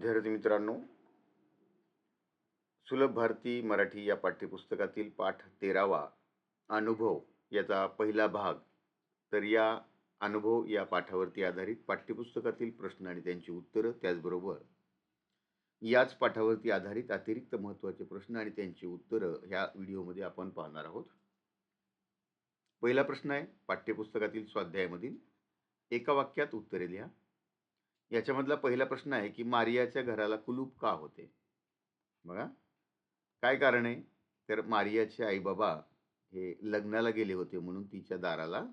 विद्यार्थी मित्रांनो. सुलभ भारती मराठी या पाठ्यपुस्तकातील पाठ तेरावा अनुभव याचा पहिला भाग. तर या अनुभव या पाठावरती आधारित पाठ्यपुस्तकातील प्रश्न आणि त्यांची उत्तरं त्याचबरोबर. याच पाठावरती आधारित अतिरिक्त महत्त्वाचे प्रश्न आणि त्यांची उत्तरं ह्या व्हिडिओमध्ये आपण पाहणार आहोत. पहिला प्रश्न आहे पाठ्यपुस्तकातील स्वाध्यायामधील एका वाक्यात उत्तरे लिहा. याच्यामधला पहिला प्रश्न आहे की मारियाच्या घराला कुलूप का होते? बघा. काय कारण आहे? तर मारियाचे आईबाबा हे लग्नाला गेले होते म्हणून तिच्या दाराला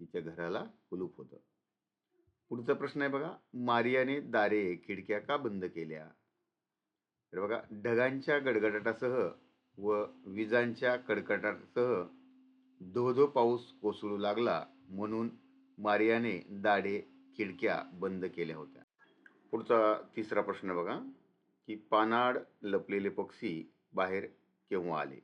तिच्या घराला कुलूप होतं. पुढचा प्रश्न आहे बघा. मारियाने दारे खिडक्या का बंद केल्या? तर बघा ढगांच्या गडगडाटासह व विजांच्या कडकडाटासह धो धो पाऊस कोसळू लागला म्हणून मारियाने दाडे खिडक्या बंद केल्या होत्या. पुढचा तिसरा प्रश्न बघा की पानाड लपलेले पक्षी बाहेर केव्हा आले?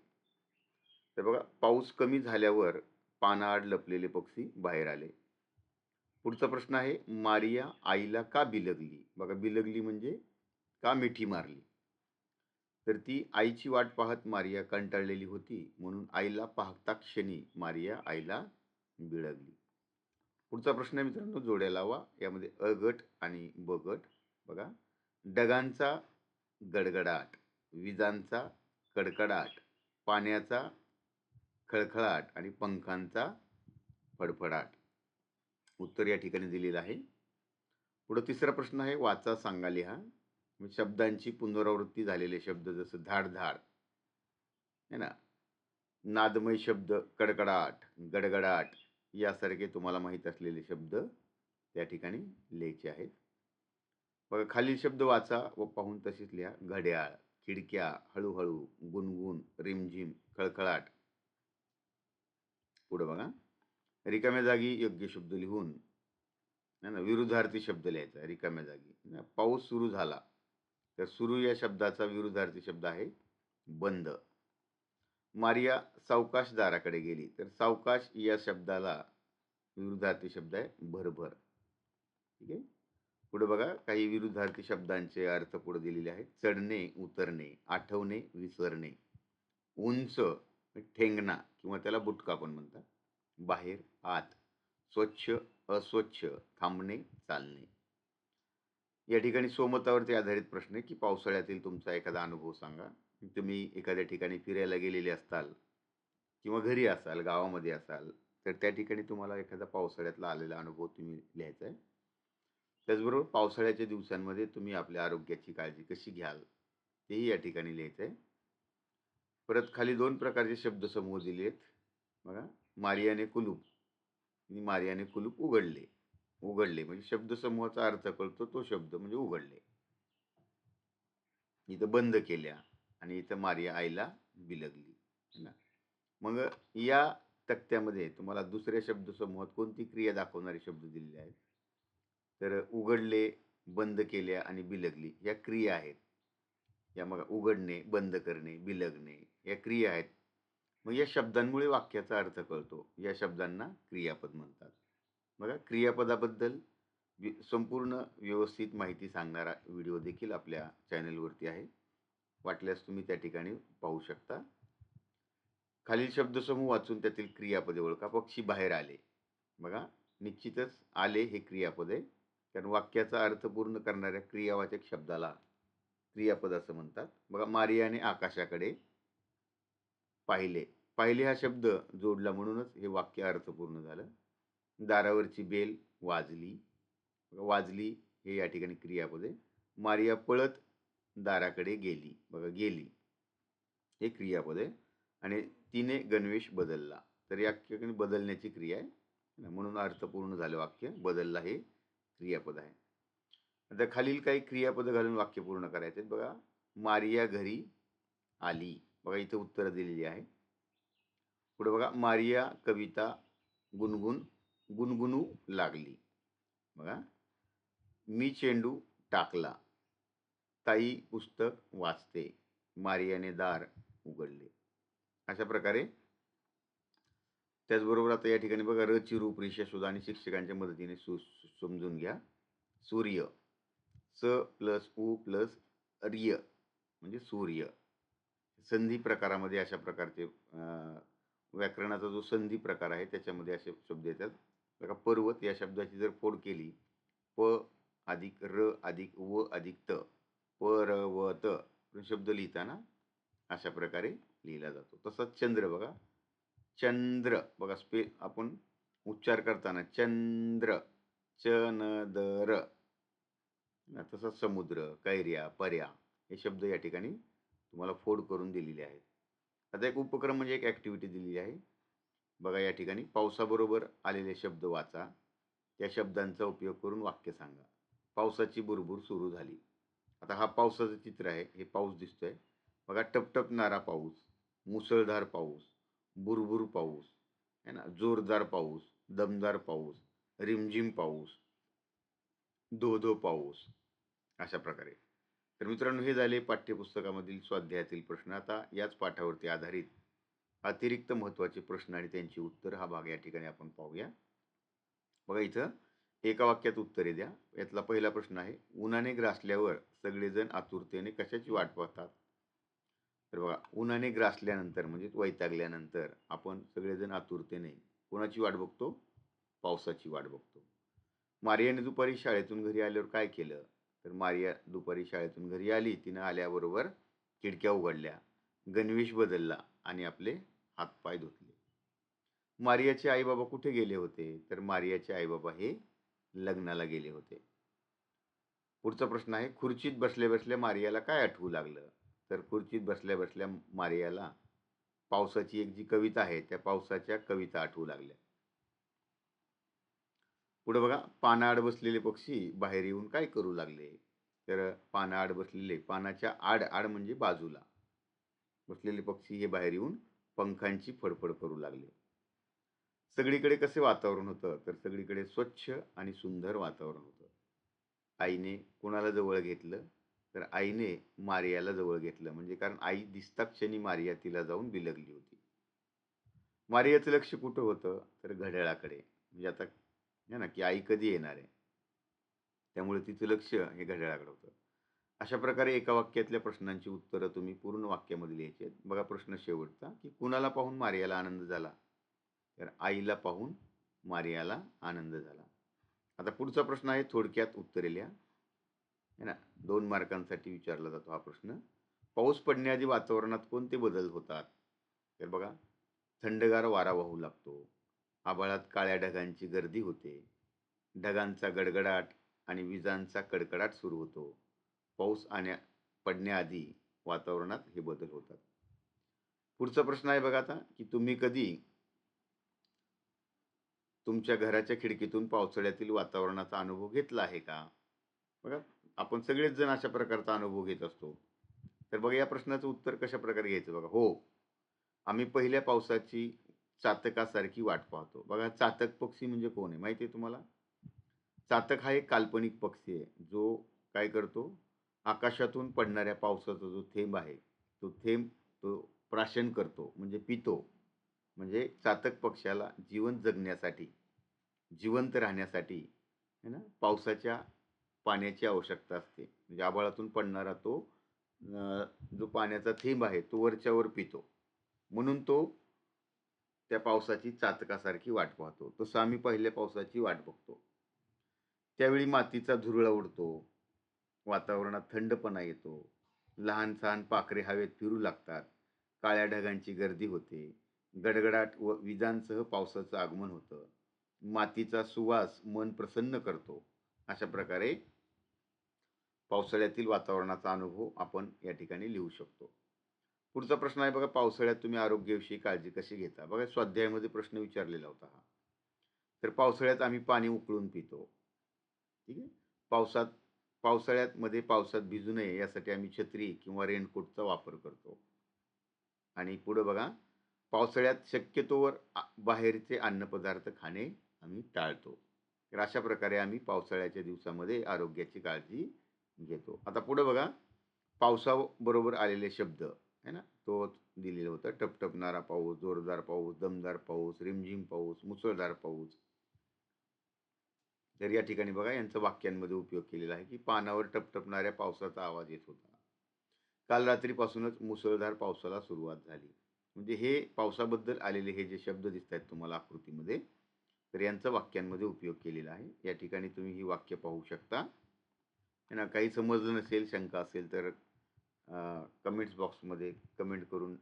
तर बघा पाऊस कमी झाल्यावर पानाड लपलेले पक्षी बाहेर आले. पुढचा प्रश्न आहे मारिया आईला का बिलगली? बघा बिलगली म्हणजे का मिठी मारली? तर ती आईची वाट पाहत मारिया कंटाळलेली होती म्हणून आईला पाहता क्षणी मारिया आईला बिळगली. पुढचा प्रश्न आहे मित्रांनो जोड्या लावा. यामध्ये अ गट आणि ब गट. बघा. डगांचा गडगडाट विजांचा कडकडाट पाण्याचा खळखळाट आणि पंखांचा फडफडाट. उत्तर या ठिकाणी दिलेलं आहे. पुढं तिसरा प्रश्न आहे वाचा सांगा लिहा. शब्दांची पुनरावृत्ती झालेले शब्द जसं धाड धाड. है ना? नादमय शब्द कडकडाट गडगडाट यासारखे तुम्हाला माहीत असलेले शब्द त्या ठिकाणी लिहायचे आहेत. बघा खालील शब्द वाचा व पाहून तसेच लिहा. घड्याळ खिडक्या हळूहळू गुणगुण रिमझिम खळखळाट. पुढं बघा. रिकाम्या जागी योग्य शब्द लिहून ना विरुद्धार्थी शब्द लिहायचा रिकाम्या जागी. पाऊस सुरू झाला तर सुरू या शब्दाचा विरुद्धार्थी शब्द आहे बंद. मारिया सावकाशदाराकडे गेली. तर सावकाश या शब्दाला विरुद्धार्थी शब्द आहे भरभर. ठीक आहे? पुढे बघा काही विरुद्धार्थी शब्दांचे अर्थ पुढे दिलेले आहेत. चढणे उतरणे आठवणे विसरणे. उंच ठेंगणा किंवा त्याला बुटका पण म्हणतात. बाहेर आत. स्वच्छ अस्वच्छ. थांबणे चालणे. या ठिकाणी सोमतावरती आधारित प्रश्न आहे की पावसाळ्यातील तुमचा एखादा अनुभव सांगा. तुम्ही एखाद्या ठिकाणी फिरायला गेलेले असताल किंवा घरी असाल गावामध्ये असाल तर त्या ठिकाणी तुम्हाला एखादा पावसाळ्यातला आलेला अनुभव तुम्ही लिहायचा आहे. त्याचबरोबर पावसाळ्याच्या दिवसांमध्ये तुम्ही आपल्या आरोग्याची काळजी कशी घ्याल तेही या ठिकाणी लिहायचं आहे. परत खाली दोन प्रकारचे शब्दसमूह दिले आहेत बघा मारियाने कुलूप मारियाने कुलूप उघडले. उघडले म्हणजे शब्दसमूहाचा अर्थ कळतो तो शब्द म्हणजे उघडले. इथं बंद केल्या. आणि इथं मारिया आईला बिलगली ना? मग या तक्त्यामध्ये तुम्हाला दुसऱ्या शब्दसमूहात कोणती क्रिया दाखवणारे शब्द दिलेले आहेत? तर उघडले बंद केल्या आणि बिलगली या क्रिया आहेत. या मग उघडणे बंद करणे बिलगणे या क्रिया आहेत. मग या शब्दांमुळे वाक्याचा अर्थ कळतो. या शब्दांना क्रियापद म्हणतात. बघा क्रियापदाबद्दल वि संपूर्ण व्यवस्थित माहिती सांगणारा व्हिडिओ देखील आपल्या चॅनलवरती आहे. वाटल्यास तुम्ही त्या ठिकाणी पाहू शकता. खालील शब्दसमूह वाचून त्यातील क्रियापदे ओळखा. पक्षी बाहेर आले. बघा निश्चितच आले हे क्रियापद. आहे कारण वाक्याचा अर्थ पूर्ण करणाऱ्या क्रियावाचक शब्दाला क्रियापद असं म्हणतात. बघा मारियाने आकाशाकडे पाहिले. पाहिले हा शब्द जोडला म्हणूनच हे वाक्य अर्थपूर्ण झालं. दारावरची बेल वाजली. वाजली हे या ठिकाणी क्रियापद. आहे मारिया पळत दाराकडे गेली. बघा गेली. हे क्रियापद आहे आणि तिने गणवेश बदलला. तर या ठिकाणी बदलण्याची क्रिया आहे. म्हणून अर्थपूर्ण झालं वाक्य. बदलला हे क्रियापद आहे. आता खालील काही क्रियापद घालून वाक्य पूर्ण करायचे आहेत. बघा मारिया घरी आली. बघा इथं उत्तरं दिलेली आहे. पुढे बघा मारिया कविता गुणगुण गुणगुणू लागली. बघा मी चेंडू टाकला. ताई पुस्तक वाचते. मारियाने दार उघडले. अशा प्रकारे त्याचबरोबर आता या ठिकाणी बघा रची रूपरेषा सुद्धा आणि शिक्षकांच्या मदतीने सु समजून घ्या. सूर्य. स प्लस उ प्लस रिय म्हणजे सूर्य. संधी प्रकारामध्ये अशा प्रकारचे व्याकरणाचा जो संधी प्रकार आहे त्याच्यामध्ये असे शब्द येतात. बघा पर्वत या शब्दाची जर फोड केली प अधिक र अधिक व अधिक त. पर्वत म्हणजे शब्द लिहिताना अशा प्रकारे लिहिला जातो. तसंच चंद्र बघा. चंद्र बघा स्पे आपण उच्चार करताना चंद्र चनदर तसंच समुद्र कैर्या पर्या हे शब्द या ठिकाणी तुम्हाला फोड करून दिलेले आहेत. आता एक उपक्रम म्हणजे एक ॲक्टिव्हिटी दिलेली आहे. बघा या ठिकाणी पावसाबरोबर आलेले शब्द वाचा. त्या शब्दांचा उपयोग करून वाक्य सांगा. पावसाची बुरबुर सुरू झाली. आता हा पावसाचं चित्र आहे हे पाऊस दिसतोय. बघा टपटपणारा पाऊस मुसळधार पाऊस बुरबुर पाऊस है ना? जोरदार पाऊस दमदार पाऊस रिमझिम पाऊस धो धो पाऊस अशा प्रकारे. तर मित्रांनो हे झाले पाठ्यपुस्तकामधील स्वाध्यायातील प्रश्न. आता याच पाठावरती आधारित अतिरिक्त महत्त्वाचे प्रश्न आणि त्यांची उत्तर हा भाग या ठिकाणी आपण पाहूया. बघा इथं एका वाक्यात उत्तरे द्या. यातला पहिला प्रश्न आहे उन्हाने ग्रासल्यावर सगळेजण आतुरतेने कशाची वाट पाहतात? तर बघा उन्हाने ग्रासल्यानंतर म्हणजे वैतागल्यानंतर आपण सगळेजण आतुरतेने कोणाची वाट बघतो? पावसाची वाट बघतो. मारियाने दुपारी शाळेतून घरी आल्यावर काय केलं? तर मारिया दुपारी शाळेतून घरी आली. तिनं आल्याबरोबर खिडक्या उघडल्या. गणवेश बदलला आणि आपले हातपाय धुतले. मारियाचे आईबाबा कुठे गेले होते? तर मारियाचे आईबाबा हे लग्नाला गेले होते. पुढचा प्रश्न आहे खुर्चीत बसल्या बसल्या मारियाला काय आठवू लागलं? तर खुर्चीत बसल्या बसल्या मारियाला पावसाची एक जी कविता आहे त्या पावसाच्या कविता आठवू लागल्या. पुढे बघा पानाआड बसलेले पक्षी बाहेर येऊन काय करू लागले? तर पानाआड बसलेले पानाच्या आड आड म्हणजे बाजूला. बसलेले पक्षी हे बाहेर येऊन पंखांची फडफड करू लागले. सगळीकडे कसे वातावरण होतं? तर सगळीकडे स्वच्छ आणि सुंदर वातावरण होतं. आईने कुणाला जवळ घेतलं? तर आईने मारियाला जवळ घेतलं. म्हणजे कारण आई दिसता क्षणी मारिया तिला जाऊन बिलगली होती. मारियाचं लक्ष कुठं होतं? तर घड्याळाकडे. म्हणजे आता है ना की आई कधी येणार आहे? त्यामुळे तिचं लक्ष हे घड्याळाकडे होतं. अशा प्रकारे एका वाक्यातल्या प्रश्नांची उत्तरं तुम्ही पूर्ण वाक्यामध्ये लिहायची आहेत. बघा प्रश्न शेवटचा की कुणाला पाहून मारियाला आनंद झाला? तर आईला पाहून मारियाला आनंद झाला. आता पुढचा प्रश्न आहे थोडक्यात उत्तरे लिहा. है ना? दोन मार्कांसाठी विचारला जातो हा प्रश्न. पाऊस पडण्याआधी वातावरणात कोणते बदल होतात? तर बघा थंडगार वारा वाहू लागतो. आभाळात काळ्या ढगांची गर्दी होते. ढगांचा गडगडाट आणि विजांचा कडकडाट सुरू होतो. पाऊस आण्या पडण्याआधी वातावरणात हे बदल होतात. पुढचा प्रश्न आहे बघा आता की तुम्ही कधी तुमच्या घराच्या खिडकीतून पावसाळ्यातील वातावरणाचा अनुभव घेतला आहे का? बघा आपण सगळेच जण अशा प्रकारचा अनुभव घेत असतो. तर बघा या प्रश्नाचं उत्तर कशा प्रकारे घ्यायचं बघा? हो आम्ही पहिल्या पावसाची चातकासारखी वाट पाहतो. बघा चातक पक्षी म्हणजे कोण आहे? माहिती आहे तुम्हाला? चातक हा एक काल्पनिक पक्षी आहे. जो काय करतो? आकाशातून पडणाऱ्या पावसाचा जो थेंब आहे तो थेंब तो प्राशन करतो म्हणजे पितो. म्हणजे चातक पक्षाला जीवन जगण्यासाठी जिवंत राहण्यासाठी है ना? पावसाच्या पाण्याची आवश्यकता असते. म्हणजे आभाळातून पडणारा तो जो पाण्याचा थेंब आहे तो वरच्यावर पितो. म्हणून तो त्या पावसाची चातकासारखी वाट पाहतो. तसं आम्ही पहिल्या पावसाची वाट बघतो. त्यावेळी मातीचा धुरळा उडतो. वातावरणात थंडपणा येतो. लहान सहान पाखरे हवेत फिरू लागतात. काळ्या ढगांची गर्दी होते. गडगडाट व विजांसह पावसाचं आगमन होतं. मातीचा सुवास मन प्रसन्न करतो. अशा प्रकारे पावसाळ्यातील वातावरणाचा अनुभव आपण या ठिकाणी लिहू शकतो. पुढचा प्रश्न आहे बघा पावसाळ्यात तुम्ही आरोग्याविषयी काळजी कशी घेता? बघा स्वाध्यायामध्ये प्रश्न विचारलेला होता हा. तर पावसाळ्यात आम्ही पाणी उकळून पितो. ठीक आहे? पावसात पावसाळ्यात मध्ये पावसात भिजू नये यासाठी आम्ही छत्री किंवा रेनकोटचा वापर करतो. आणि पुढं बघा पावसाळ्यात शक्यतोवर बाहेरचे अन्नपदार्थ खाणे आम्ही टाळतो. तर अशा प्रकारे आम्ही पावसाळ्याच्या दिवसामध्ये आरोग्याची काळजी घेतो. आता पुढं बघा पावसाबरोबर आलेले शब्द है ना? तो दिलेलं होतं टपटपणारा पाऊस जोरदार पाऊस दमदार पाऊस रिमझिम पाऊस मुसळधार पाऊस. तर या ठिकाणी बघा यांचं वाक्यांमध्ये उपयोग केलेला आहे की पानावर टपटपणाऱ्या पावसाचा आवाज येत होता. काल रात्रीपासूनच मुसळधार पावसाला सुरुवात झाली. म्हणजे हे पावसाबद्दल आलेले हे जे शब्द दिसत आहेत तुम्हाला आकृतीमध्ये तर यांचा वाक्यांमध्ये उपयोग केलेला आहे. या ठिकाणी तुम्ही ही वाक्य पाहू शकता. ना काही समजलं नसेल शंका असेल तर कमेंट्स बॉक्समध्ये कमेंट करून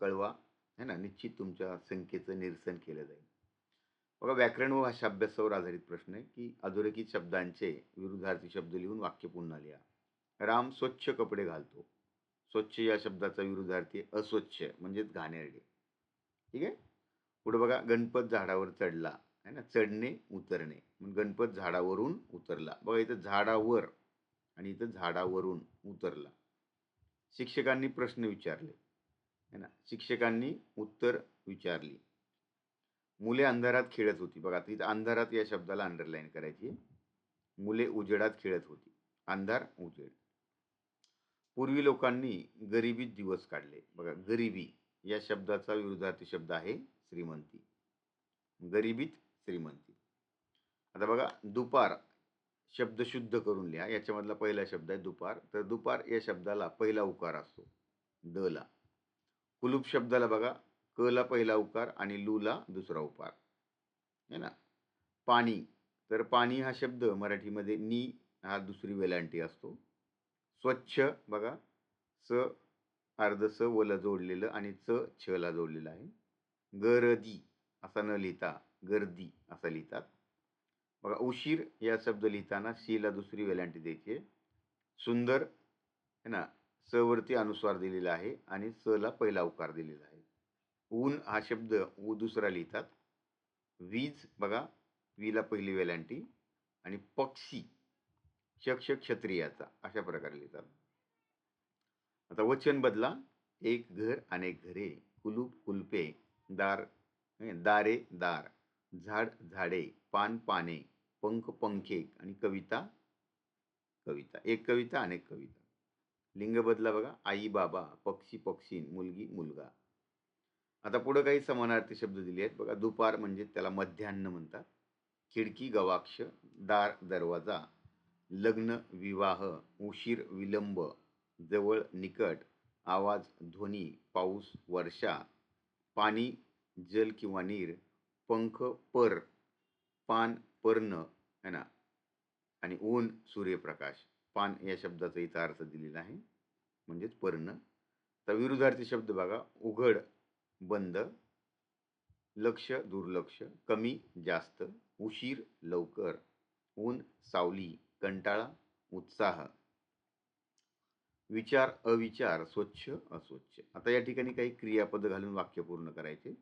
कळवा. है ना? निश्चित तुमच्या संख्येचं निरसन केलं जाईल. बघा व्याकरण व भाषा अभ्यासावर आधारित प्रश्न आहे की अधोरेखित शब्दांचे विरुद्धार्थी शब्द लिहून वाक्य पुन्हा लिहा. राम स्वच्छ कपडे घालतो. स्वच्छ या शब्दाचा विरुद्धार्थी अस्वच्छ म्हणजेच घाणेरडे. ठीक आहे? पुढे बघा गणपत झाडावर चढला आहे ना? चढणे उतरणे. मग गणपत झाडावरून उतरला. बघा इथं झाडावर आणि इथं झाडावरून उतरला. शिक्षकांनी प्रश्न विचारले है ना? शिक्षकांनी उत्तर विचारली. मुले अंधारात खेळत होती. बघा तिथं अंधारात या शब्दाला अंडरलाईन करायची मुले उजेडात खेळत होती. अंधार उजेड. पूर्वी लोकांनी गरिबीत दिवस काढले. बघा गरिबी या शब्दाचा विरोधार्थी शब्द आहे श्रीमंती. गरिबीत श्रीमंती. आता बघा दुपार शब्द शुद्ध करून लिहा. याच्यामधला पहिला शब्द आहे दुपार. तर दुपार या शब्दाला पहिला उकार असतो. द ला. कुलूप शब्दाला बघा क ला पहिला उकार आणि लूला दुसरा उकार है ना? पाणी. तर पाणी हा शब्द मराठीमध्ये नी हा दुसरी वेलांटी असतो. स्वच्छ बघा. स अर्ध स वला जोडलेलं आणि च छ ला जोडलेलं आहे. गरदी असा न लिहिता गर्दी असा लिहितात. बघा उशीर या शब्द लिहिताना सीला ला दुसरी वेलांटी द्यायची आहे. सुंदर है ना स वरती अनुस्वार दिलेला आहे आणि स ला पहिला उकार दिलेला आहे. ऊन हा शब्द ऊ दुसरा लिहितात. वीज बघा वीला पहिली वेलांटी आणि पक्षी शक्ष क्षत्रियाचा अशा प्रकारे लिहितात. आता वचन बदला. एक घर अनेक घरे. कुलूप कुलपे दार दारे दार. झाड झाडे. पान पाने. पंख पंखे. आणि कविता कविता. एक कविता अनेक कविता. लिंग बदला बघा. आई बाबा पक्षी पक्षी मुलगी मुलगा. आता पुढं काही समानार्थी शब्द दिले आहेत. बघा दुपार म्हणजे त्याला मध्यान्न म्हणतात. खिडकी गवाक्ष दार दरवाजा. लग्न विवाह उशीर विलंब जवळ निकट आवाज ध्वनी पाऊस वर्षा पाणी जल किंवा नीर पंख पर पान पर्ण है ना? आणि ऊन सूर्यप्रकाश. पान या शब्दाचा इथं अर्थ दिलेला आहे. म्हणजेच पर्ण. तर विरुद्धार्थी शब्द बघा. उघड बंद लक्ष दुर्लक्ष कमी जास्त उशीर लवकर ऊन सावली. कंटाळा उत्साह विचार अविचार स्वच्छ अस्वच्छ. आता या ठिकाणी काही क्रियापद घालून वाक्य पूर्ण करायचे.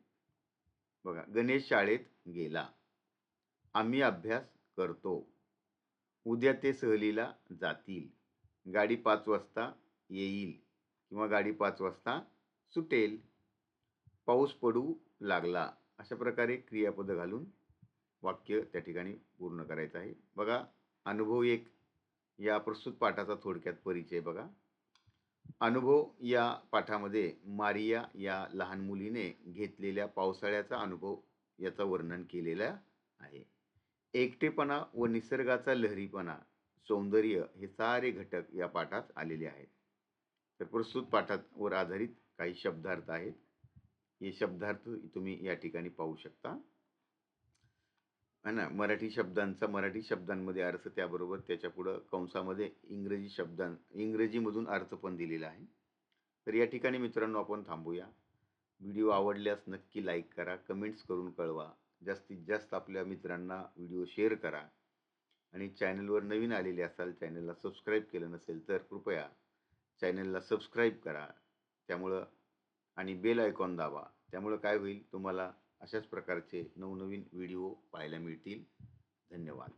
बघा गणेश शाळेत गेला. आम्ही अभ्यास करतो. उद्या ते सहलीला जातील. गाडी पाच वाजता येईल किंवा गाडी पाच वाजता सुटेल. पाऊस पडू लागला. अशा प्रकारे क्रियापद घालून वाक्य त्या ठिकाणी पूर्ण करायचं आहे. बघा अनुभव एक या प्रस्तुत पाठाचा थोडक्यात परिचय बघा. अनुभव या पाठामध्ये मारिया या लहान मुलीने घेतलेल्या पावसाळ्याचा अनुभव याचं वर्णन केलेलं आहे. एकटेपणा व निसर्गाचा लहरीपणा सौंदर्य हे सारे घटक या पाठात आलेले आहेत. तर प्रस्तुत पाठावर आधारित काही शब्दार्थ आहेत. हे शब्दार्थ तुम्ही या ठिकाणी पाहू शकता. है ना? मराठी शब्दांचा मराठी शब्दांमध्ये अर्थ त्याबरोबर त्याच्या पुढं कंसामध्ये इंग्रजी शब्दां इंग्रजीमधून अर्थ पण दिलेला आहे. तर या ठिकाणी मित्रांनो आपण थांबूया. व्हिडिओ आवडल्यास नक्की लाईक करा कमेंट्स करून कळवा. जास्तीत जास्त आपल्या मित्रांना व्हिडिओ शेअर करा. आणि चॅनलवर नवीन आलेले असाल चॅनलला सबस्क्राईब केलं नसेल तर कृपया चॅनलला सबस्क्राईब करा. त्यामुळं आणि बेल आयकॉन दाबा. त्यामुळं काय होईल? तुम्हाला अशाच प्रकारचे नवनवीन व्हिडिओ पाहायला मिळतील. धन्यवाद.